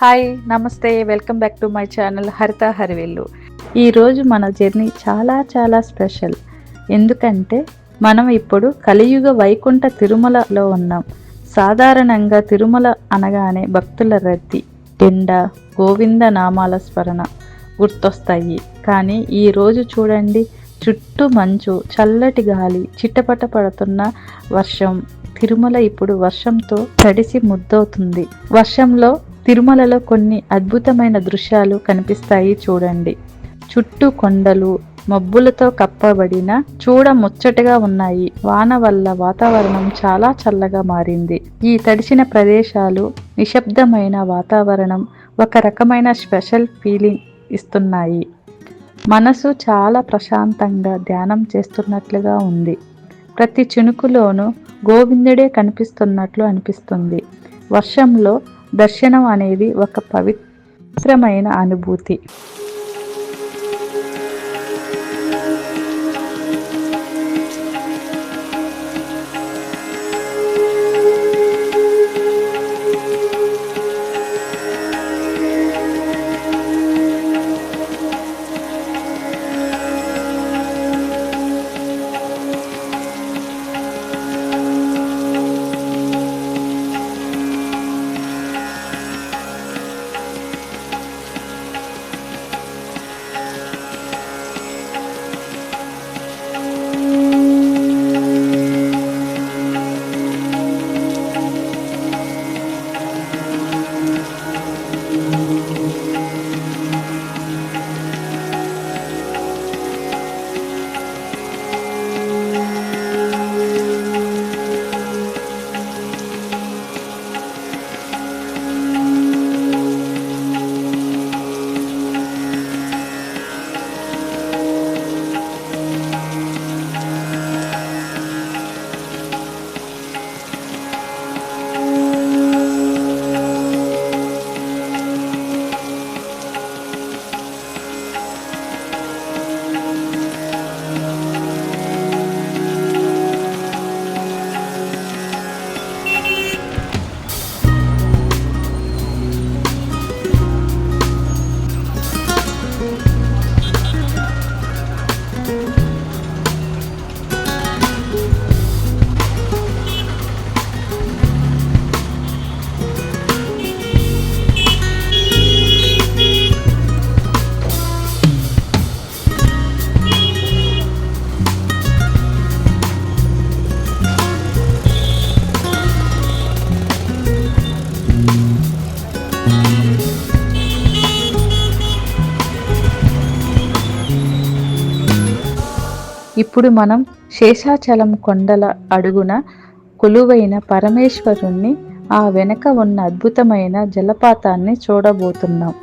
Hi నమస్తే welcome back to my channel Haritha హరివేల్లు ఈరోజు మన జర్నీ చాలా చాలా స్పెషల్. ఎందుకంటే మనం ఇప్పుడు కలియుగ వైకుంఠ తిరుమలలో ఉన్నాం. సాధారణంగా తిరుమల అనగానే భక్తుల రద్దీ ఎండ గోవింద నామాల స్మరణ గుర్తొస్తాయి. కానీ ఈ రోజు చూడండి చుట్టూ మంచు చల్లటి గాలి చిట్టపట పడుతున్న వర్షం. తిరుమల ఇప్పుడు వర్షంతో తడిసి ముద్దవుతుంది. వర్షంలో తిరుమలలో కొన్ని అద్భుతమైన దృశ్యాలు కనిపిస్తాయి చూడండి. చుట్టూ కొండలు మబ్బులతో కప్పబడిన చూడ ముచ్చటగా ఉన్నాయి. వాన వల్ల వాతావరణం చాలా చల్లగా మారింది. ఈ తడిసిన ప్రదేశాలు నిశ్శబ్దమైన వాతావరణం ఒక రకమైన స్పెషల్ ఫీలింగ్ ఇస్తున్నాయి. మనసు చాలా ప్రశాంతంగా ధ్యానం చేస్తున్నట్లుగా ఉంది. ప్రతి చినుకులోనూ గోవిందుడే కనిపిస్తున్నట్లు అనిపిస్తుంది. వర్షంలో దర్శనం అనేది ఒక పవిత్రమైన అనుభూతి. ఇప్పుడు మనం శేషాచలం కొండల అడుగున కొలువైన పరమేశ్వరుణ్ణి ఆ వెనక ఉన్న అద్భుతమైన జలపాతాన్ని చూడబోతున్నాం.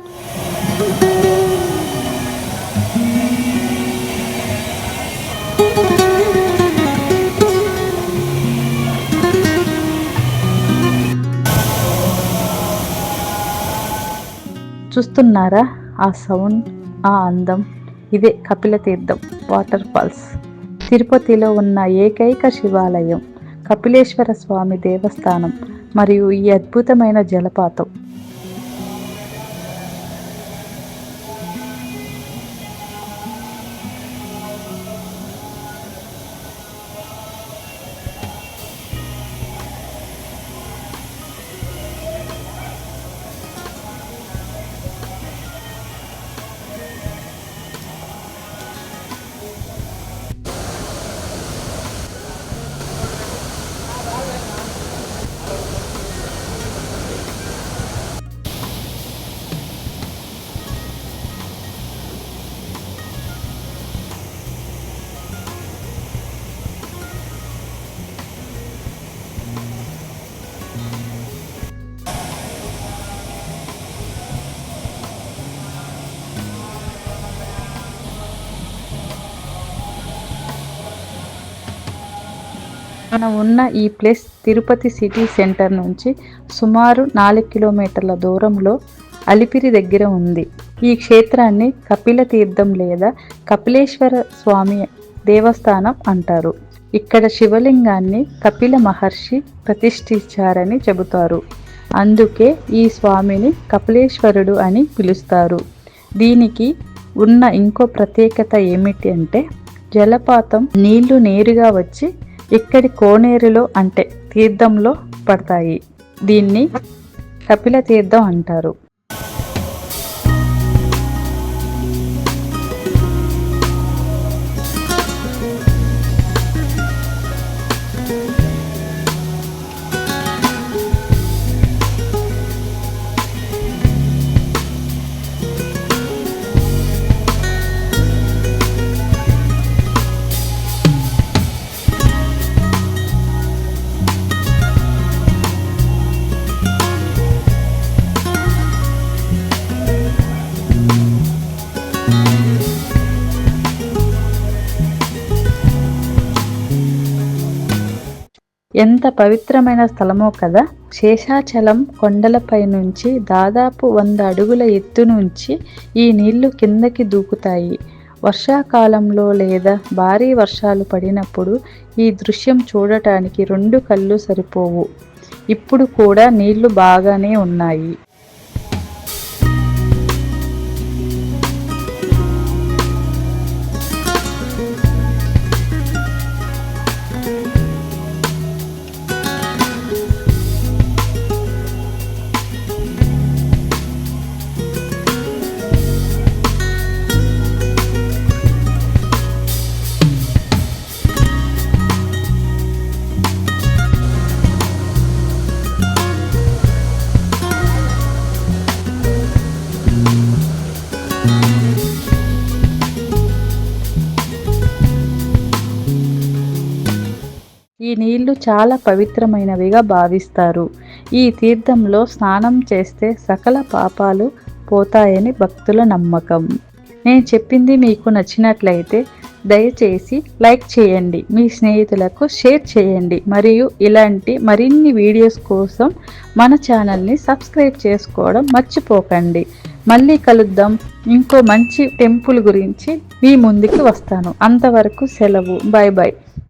చూస్తున్నారా? ఆ సౌండ్ ఆ అందం ఇదే కపిల తీర్థం వాటర్ ఫాల్స్. తిరుపతిలో ఉన్న ఏకైక శివాలయం కపిలేశ్వర స్వామి దేవస్థానం మరియు ఈ అద్భుతమైన జలపాతం. మనం ఉన్న ఈ ప్లేస్ తిరుపతి సిటీ సెంటర్ నుంచి సుమారు నాలుగు కిలోమీటర్ల దూరంలో అలిపిరి దగ్గర ఉంది. ఈ క్షేత్రాన్ని కపిల తీర్థం లేదా కపిలేశ్వర స్వామి దేవస్థానం అంటారు. ఇక్కడ శివలింగాన్ని కపిల మహర్షి ప్రతిష్ఠించారని చెబుతారు. అందుకే ఈ స్వామిని కపిలేశ్వరుడు అని పిలుస్తారు. దీనికి ఉన్న ఇంకో ప్రత్యేకత ఏమిటి అంటే జలపాతం నీళ్ళు నేరుగా వచ్చి ఇక్కడి కోనేరులో అంటే తీర్థంలో పడతాయి. దీన్ని కపిల తీర్థం అంటారు. ఎంత పవిత్రమైన స్థలమో కదా. శేషాచలం కొండలపై నుంచి దాదాపు వంద అడుగుల ఎత్తు నుంచి ఈ నీళ్ళు కిందకి దూకుతాయి. వర్షాకాలంలో లేదా భారీ వర్షాలు పడినప్పుడు ఈ దృశ్యం చూడటానికి రెండు కళ్ళు సరిపోవు. ఇప్పుడు కూడా నీళ్ళు బాగానే ఉన్నాయి. నీళ్ళు చాలా పవిత్రమైనవిగా భావిస్తారు. ఈ తీర్థంలో స్నానం చేస్తే సకల పాపాలు పోతాయని భక్తుల నమ్మకం. నేను చెప్పింది మీకు నచ్చినట్లయితే దయచేసి లైక్ చేయండి మీ స్నేహితులకు షేర్ చేయండి మరియు ఇలాంటి మరిన్ని వీడియోస్ కోసం మన ఛానల్ని సబ్స్క్రైబ్ చేసుకోవడం మర్చిపోకండి. మళ్ళీ కలుద్దాం. ఇంకో మంచి టెంపుల్ గురించి మీ ముందుకు వస్తాను. అంతవరకు సెలవు. Bye bye